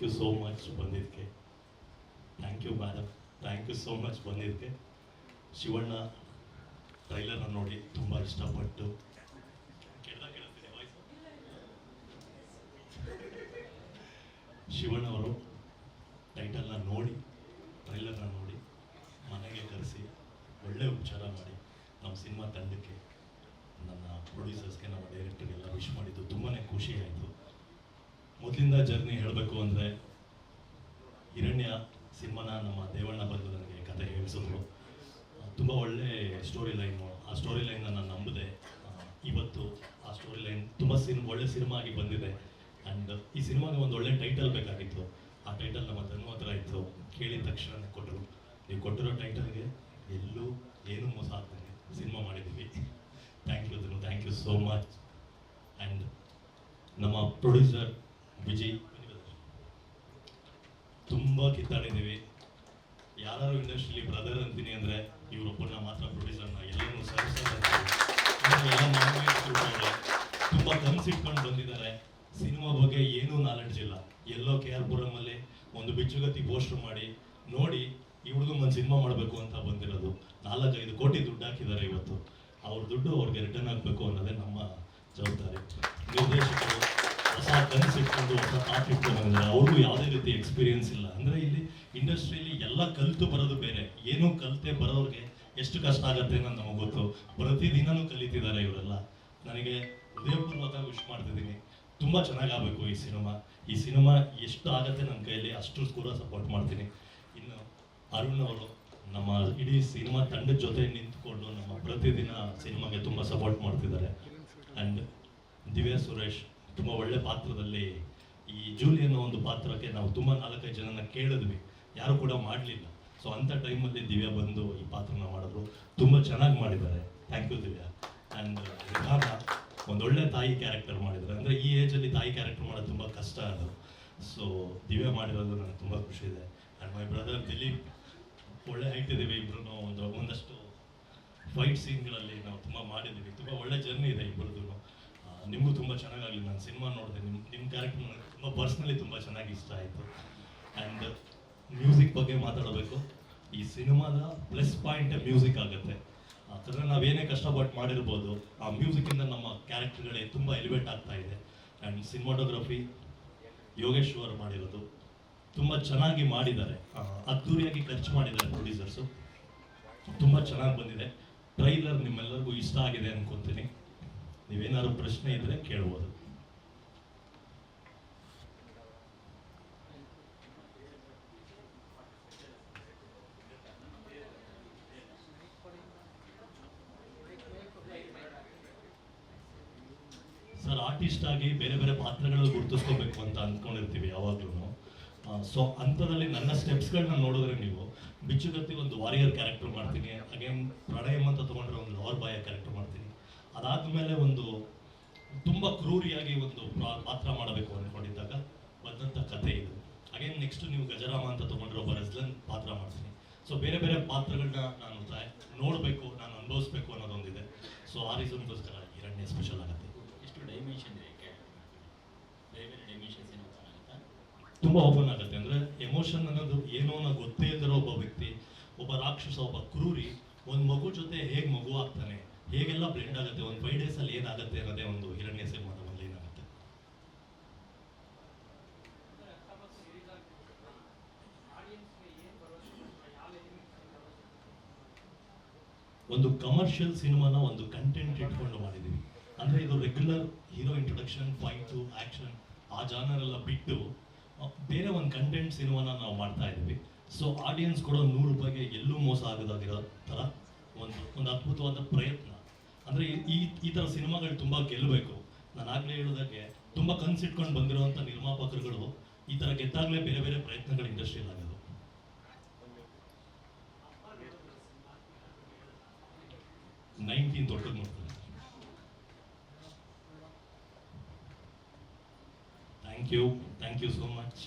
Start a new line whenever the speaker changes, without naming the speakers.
Thank you so much ಬಂದಿದ್ದಕ್ಕೆ thank you madam thank you so much ಬಂದಿದ್ದಕ್ಕೆ ಶಿವಣ್ಣ ಟ್ರೈಲರ್ನ ನೋಡಿ, ತುಂಬ ಇಷ್ಟಪಟ್ಟು. ಶಿವಣ್ಣ ಅವರು ಟೈಟಲ್ನ ನೋಡಿ ಟ್ರೈಲರ್ನ ನೋಡಿ, ಮನೆಗೆ ಕರೆಸಿ, ಒಳ್ಳೆ ಉಪಚಾರ ಮಾಡಿ ನಮ್ಮ ಸಿನಿಮಾ ತಂಡಕ್ಕೆ, ನನ್ನ ಪ್ರೊಡ್ಯೂಸರ್ಸ್ಗೆ ನಮ್ಮ ಡೈರೆಕ್ಟರ್ಗೆಲ್ಲ ವಿಶ್ ಮಾಡಿದ್ದು ತುಂಬಾ ಖುಷಿ ಆಯಿತು ಮೊದಲಿಂದ ಜರ್ನಿ ಹೇಳಬೇಕು ಅಂದರೆ ಹಿರಣ್ಯ ಸಿನಿಮಾನ ನಮ್ಮ ದೇವಣ್ಣ ಬಂದು ನನಗೆ ಕತೆ ಹೇಳಿಸಿದ್ರು. ತುಂಬ ಒಳ್ಳೆ ಸ್ಟೋರಿ ಲೈನು ಆ ಸ್ಟೋರಿ ಲೈನ್ನ ನಾನು ನಂಬಿದೆ. ಇವತ್ತು ಆ ಸ್ಟೋರಿ ಲೈನ್ ತುಂಬ ಸಿನಿಮಾ ಒಳ್ಳೆ ಸಿನಿಮಾ ಆಗಿ ಬಂದಿದೆ. ಆ್ಯಂಡ್ ಈ ಸಿನಿಮಾಗೆ ಒಂದು ಒಳ್ಳೆ ಟೈಟಲ್ ಬೇಕಾಗಿತ್ತು. ಆ ಟೈಟಲ್ ನಮ್ಮ ಧನು ಹತ್ರ ಇತ್ತು. ಕೇಳಿದ ತಕ್ಷಣ ಕೊಟ್ಟರು. ನೀವು ಕೊಟ್ಟಿರೋ ಟೈಟಲ್ಗೆ ಎಲ್ಲೂ ಏನೂ ಮೋಸ ಆಗ್ತದೆ ಸಿನಿಮಾ ಮಾಡಿದ್ದೀವಿ. Thank you Dhanu thank you so much and ನಮ್ಮ ಪ್ರೊಡ್ಯೂಸರ್ ವಿಜಯ್ ತುಂಬ ಕಿತ್ತಾಡಿದ್ದೀವಿ. ಯಾರು ಇಂಡಸ್ಟ್ರಿಲಿ ಬ್ರದರ್ ಅಂತೀನಿ ಅಂದರೆ ಇವರೊಬ್ಬರನ್ನ ಮಾತ್ರ ಪ್ರೊಡ್ಯೂಸರ್ನ ಎಲ್ಲರೂ ತುಂಬ ಇಟ್ಕೊಂಡು ಬಂದಿದ್ದಾರೆ. ಸಿನಿಮಾ ಬಗ್ಗೆ ಏನೂ ನಾಲೆಡ್ಜ್ ಇಲ್ಲ. ಎಲ್ಲೋ ಕೆ ಆರ್ ಪುರಮಲ್ಲಿ ಒಂದು ಬಿಚ್ಚುಗತಿ ಪೋಸ್ಟರ್ ಮಾಡಿ, ನೋಡಿ ಈ ಒಂದು ಸಿನಿಮಾ ಮಾಡಬೇಕು ಅಂತ ಬಂದಿರೋದು. ನಾಲ್ಕೈದು ಕೋಟಿ ದುಡ್ಡು ಹಾಕಿದ್ದಾರೆ ಇವತ್ತು. ಅವ್ರ ದುಡ್ಡು ಅವ್ರಿಗೆ ರಿಟರ್ನ್ ಆಗಬೇಕು ಅನ್ನೋದೇ ನಮ್ಮ ಜವಾಬ್ದಾರಿ. ನಿರ್ದೇಶಕರು ಇಟ್ಕೊಂಡು ಹೊಸ ಥಾಟ್ ಇಟ್ಕೊಂಡು ಬಂದಿದ್ದಾರೆ ಅವ್ರಿಗೂ ಯಾವುದೇ ರೀತಿ ಎಕ್ಸ್ಪೀರಿಯನ್ಸ್ ಇಲ್ಲ. ಅಂದರೆ ಇಲ್ಲಿ ಇಂಡಸ್ಟ್ರಿಯಲ್ಲಿ ಎಲ್ಲ ಕಲಿತು ಬರೋದು ಬೇರೆ. ಏನೂ ಕಲಿತೆ ಬರೋರಿಗೆ ಎಷ್ಟು ಕಷ್ಟ ಆಗುತ್ತೆ ಅನ್ನೋದು ನಮಗೆ ಗೊತ್ತು. ಪ್ರತಿದಿನನೂ ಕಲಿತಿದ್ದಾರೆ ಇವರೆಲ್ಲ. ನನಗೆ ಹೃದಯಪೂರ್ವಕ ವಿಶ್ ಮಾಡ್ತಿದ್ದೀನಿ. ತುಂಬ ಚೆನ್ನಾಗಾಗಬೇಕು ಈ ಸಿನಿಮಾ. ಈ ಸಿನಿಮಾ ಎಷ್ಟು ಆಗುತ್ತೆ ನನ್ನ ಕೈಯಲ್ಲಿ ಅಷ್ಟು ಕೂಡ ಸಪೋರ್ಟ್ ಮಾಡ್ತೀನಿ. ಇನ್ನು ಅರುಣ್ ಅವರು ನಮ್ಮ ಇಡೀ ಸಿನಿಮಾ ತಂಡದ ಜೊತೆ ನಿಂತ್ಕೊಂಡು ನಮ್ಮ ಪ್ರತಿದಿನ ಸಿನಿಮಾಗೆ ತುಂಬ ಸಪೋರ್ಟ್ ಮಾಡ್ತಿದ್ದಾರೆ. ಆ್ಯಂಡ್ ದಿವ್ಯಾ ಸುರೇಶ್ ತುಂಬ ಒಳ್ಳೆ ಪಾತ್ರದಲ್ಲಿ ಈ ಜೂಲಿ ಅನ್ನೋ ಒಂದು ಪಾತ್ರಕ್ಕೆ ನಾವು ತುಂಬ ನಾಲ್ಕೈದು ಜನನ ಕೇಳಿದ್ವಿ. ಯಾರು ಕೂಡ ಮಾಡಲಿಲ್ಲ. ಸೊ ಅಂಥ ಟೈಮಲ್ಲಿ ದಿವ್ಯಾ ಬಂದು ಈ ಪಾತ್ರನ ಮಾಡಿದ್ರು. ತುಂಬ ಚೆನ್ನಾಗಿ ಮಾಡಿದ್ದಾರೆ. Thank you Divya. ಆ್ಯಂಡ್ ವಿಧಾನ ಒಂದೊಳ್ಳೆ ತಾಯಿ ಕ್ಯಾರೆಕ್ಟರ್ ಮಾಡಿದ್ದಾರೆ. ಅಂದರೆ ಈ ಏಜಲ್ಲಿ ತಾಯಿ ಕ್ಯಾರೆಕ್ಟರ್ ಮಾಡೋದು ತುಂಬ ಕಷ್ಟ ಅದು. ಸೊ ದಿವ್ಯಾ ಮಾಡಿರೋದು ನನಗೆ ತುಂಬ ಖುಷಿ ಇದೆ. ಆ್ಯಂಡ್ ಮೈ ಬ್ರದರ್ ದಿಲೀಪ್ ಒಳ್ಳೆ ಹೈಟ್ ಇದ್ದೀವಿ ಇಬ್ರು ಒಂದು, ಒಂದಷ್ಟು ಫೈಟ್ ಸೀನ್ಗಳಲ್ಲಿ ನಾವು ತುಂಬ ಮಾಡಿದ್ದೀವಿ. ತುಂಬ ಒಳ್ಳೆ ಜರ್ನಿ ಇದೆ ಇಬ್ಬರದ್ದು ನಿಮಗೂ ತುಂಬ ಚೆನ್ನಾಗಾಗಲಿ ನಾನು ಸಿನಿಮಾ ನೋಡಿದೆ ನಿಮ್ಮ ನಿಮ್ಮ ಕ್ಯಾರೆಕ್ಟರ್ ನನಗೆ ತುಂಬ ಪರ್ಸ್ನಲಿ ತುಂಬ ಚೆನ್ನಾಗಿ ಇಷ್ಟ ಆಯಿತು. ಆ್ಯಂಡ್ ಮ್ಯೂಸಿಕ್ ಬಗ್ಗೆ ಮಾತಾಡಬೇಕು. ಈ ಸಿನಿಮಾದ ಪ್ಲಸ್ ಪಾಯಿಂಟ್ ಮ್ಯೂಸಿಕ್ ಆಗುತ್ತೆ. ಯಾಕಂದರೆ ನಾವೇನೇ ಕಷ್ಟಪಟ್ಟು ಮಾಡಿರ್ಬೋದು ಆ ಮ್ಯೂಸಿಕ್ಕಿಂದ ನಮ್ಮ ಕ್ಯಾರೆಕ್ಟರ್ಗಳೇ ತುಂಬ ಎಲಿವೇಟ್ ಆಗ್ತಾ ಇದೆ. ಆ್ಯಂಡ್ ಸಿನಿಮಾಟೋಗ್ರಫಿ ಯೋಗೇಶ್ವರ್ ಮಾಡಿರೋದು ತುಂಬ ಚೆನ್ನಾಗಿ ಮಾಡಿದ್ದಾರೆ. ಆ, ಅದ್ದೂರಿಯಾಗಿ ಖರ್ಚು ಮಾಡಿದ್ದಾರೆ ಪ್ರೊಡ್ಯೂಸರ್ಸು ತುಂಬ ಚೆನ್ನಾಗಿ ಬಂದಿದೆ. ಟ್ರೈಲರ್ ನಿಮ್ಮೆಲ್ಲರಿಗೂ ಇಷ್ಟ ಆಗಿದೆ ಅನ್ಕೊಂತೀನಿ. ನೀವೇನಾದ್ರು ಪ್ರಶ್ನೆ ಇದ್ರೆ ಕೇಳ್ಬೋದು. ಸರ್ ಆರ್ಟಿಸ್ಟ್ ಆಗಿ ಬೇರೆ ಬೇರೆ ಪಾತ್ರಗಳು ಗುರುತಿಸ್ಕೋಬೇಕು ಅಂತ ಅಂದ್ಕೊಂಡಿರ್ತೀವಿ ಯಾವಾಗ್ಲೂ ಸೊ ಅಂಥದ್ರಲ್ಲಿ ನನ್ನ ಸ್ಟೆಪ್ಸ್ಗಳನ್ನ ನೋಡಿದ್ರೆ ನೀವು ಬಿಚ್ಚುಗತ್ತಿ ಒಂದು ವಾರಿಯರ್ ಕ್ಯಾರೆಕ್ಟರ್ ಮಾಡ್ತೀನಿ ಅಗೇನ್ ಪ್ರಣಯಮ್ ಅಂತ ತೊಗೊಂಡ್ರೆ ಒಂದು ಲವರ್ ಬಾಯ ಕ್ಯಾರೆಕ್ಟರ್ ಮಾಡ್ತೀನಿ. ಅದಾದ್ಮೇಲೆ ಒಂದು ತುಂಬ ಕ್ರೂರಿಯಾಗಿ ಒಂದು ಪಾತ್ರ ಮಾಡಬೇಕು ಅಂದ್ಕೊಂಡಿದ್ದಾಗ ಬಂದಂಥ ಕಥೆ ಇದು. ಅಗೇನ್ ನೆಕ್ಸ್ಟ್ ನೀವು ಗಜರಾಮ ಅಂತ ತೊಗೊಂಡ್ರೆ ಒಬ್ಬ ರೆಸ್ಲನ್ ಪಾತ್ರ ಮಾಡ್ತೀನಿ. ಸೊ ಬೇರೆ ಬೇರೆ ಪಾತ್ರಗಳನ್ನ ನಾನು ನೋಡಬೇಕು ನಾನು ಅನುಭವಿಸ್ಬೇಕು ಅನ್ನೋದೊಂದಿದೆ. ಸೊ ಆ ರೀಸನ್ಗೋಸ್ಕರ ಎರಡನೇ ಸ್ಪೆಷಲ್ ಆಗುತ್ತೆ.
ಎಷ್ಟು ಡೈಮೆನ್ಷನ್ ಇದೆ ಬೇರೆ ಬೇರೆ ಡೈಮೆನ್ಷನ್ಸ್ ಏನೋ
ತುಂಬ ಓಪನ್ ಆಗುತ್ತೆ. ಅಂದ್ರೆ ಎಮೋಷನ್ ಅನ್ನೋದು ಏನೋ ಅನ್ನೋ ಗೊತ್ತೇ ಇಲ್ದಿರೋ ಒಬ್ಬ ವ್ಯಕ್ತಿ ಒಬ್ಬ ರಾಕ್ಷಸ ಒಬ್ಬ ಕ್ರೂರಿ ಒಂದು ಮಗು ಜೊತೆ ಹೇಗೆ ಮಗು ಆಗ್ತಾನೆ ಹೇಗೆಲ್ಲ ಬ್ಲೆಂಡ್ ಆಗುತ್ತೆ? ಒಂದು ಫೈವ್ ಡೇಸ್ ಅಲ್ಲಿ ಏನಾಗುತ್ತೆ ಅನ್ನೋದೇ ಒಂದು ಹಿರಣ್ಯ ಸಿನಿಮಾದ ಒಂದು ಏನಾಗುತ್ತೆ? ಒಂದು ಕಮರ್ಷಿಯಲ್ ಸಿನಿಮಾನ ಒಂದು ಕಂಟೆಂಟ್ ಇಟ್ಕೊಂಡು ಮಾಡಿದೀವಿ. ಅಂದ್ರೆ ಇದು regular hero introduction fight action ಆ ಜಾನರ್ ಎಲ್ಲ ಬಿಟ್ಟು ಬೇರೆ ಒಂದು ಕಂಟೆಂಟ್ ಸಿನಿಮಾನ ನಾವು ಮಾಡ್ತಾ ಇದ್ದೀವಿ. ಸೊ ಆಡಿಯನ್ಸ್ ಕೂಡ ನೂರು ರೂಪಾಯಿಗೆ ಎಲ್ಲೂ ಮೋಸ ಆಗೋದಾಗಿರೋ ಥರ ಒಂದು ಒಂದು ಅದ್ಭುತವಾದ ಪ್ರಯತ್ನ. ಅಂದ್ರೆ ಈ- ಈ ಥರ ಸಿನಿಮಾಗಳು ತುಂಬ ಗೆಲ್ಲಬೇಕು ನಾನು ಆಗ್ಲೇ ಹೇಳೋದಕ್ಕೆ ತುಂಬ ಕನ್ಸಿಟ್ಕೊಂಡು ಬಂದಿರುವಂಥ ನಿರ್ಮಾಪಕರುಗಳು ಈ ಥರ ಗೆದ್ದಾಗಲೇ ಬೇರೆ ಬೇರೆ ಪ್ರಯತ್ನಗಳು ಇಂಡಸ್ಟ್ರಿಯಲ್ಲಿ ಆಗೋದು. ನೈನ್ಟೀನ್ ದೊಡ್ಡದು ನೋಡ್ತಾರೆ thank you thank you so much